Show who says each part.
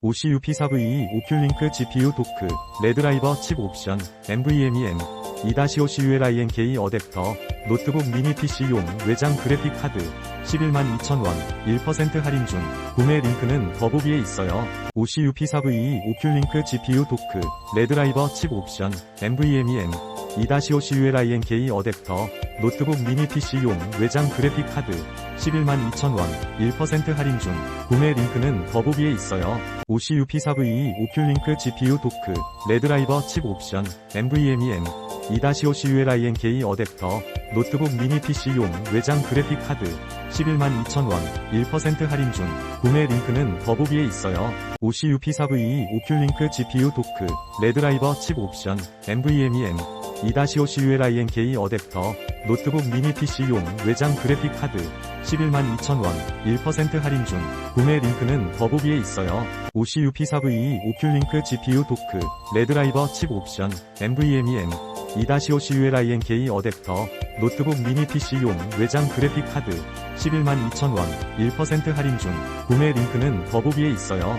Speaker 1: OCU-P4V2 오큘링크 GPU 도크, 레드라이버 칩 옵션, NVMe-M, 2-5CULINK 어댑터, 노트북 미니 PC용 외장 그래픽 카드, 112,000원, 1% 할인 중, 구매 링크는 더보기에 있어요. OCU-P4V2 오큘링크 GPU 도크, 레드라이버 칩 옵션, NVMe-M, 2-5 CULINK 어댑터, 노트북 미니 PC용 외장 그래픽 카드, 11만 2천원, 1% 할인 중, 구매 링크는 더보기에 있어요. OCUP4VE 오큘링크 GPU 도크, 레드라이버 칩 옵션, NVMe-M, 2-5 CULINK 어댑터, 노트북 미니 PC용 외장 그래픽 카드, 11만 2천원, 1% 할인 중, 구매 링크는 더보기에 있어요. OCUP4VE 오큘링크 GPU 도크, 레드라이버 칩 옵션, NVMe-M, 2-5CULINK 어댑터, 노트북 미니 PC용 외장 그래픽 카드, 112,000원, 1% 할인 중, 구매 링크는 더보기에 있어요. OCUP4VE 오큘링크 GPU 도크, 레드라이버 칩 옵션, NVMe-M, 2-5CULINK 어댑터, 노트북 미니 PC용 외장 그래픽 카드, 112,000원, 1% 할인 중, 구매 링크는 더보기에 있어요.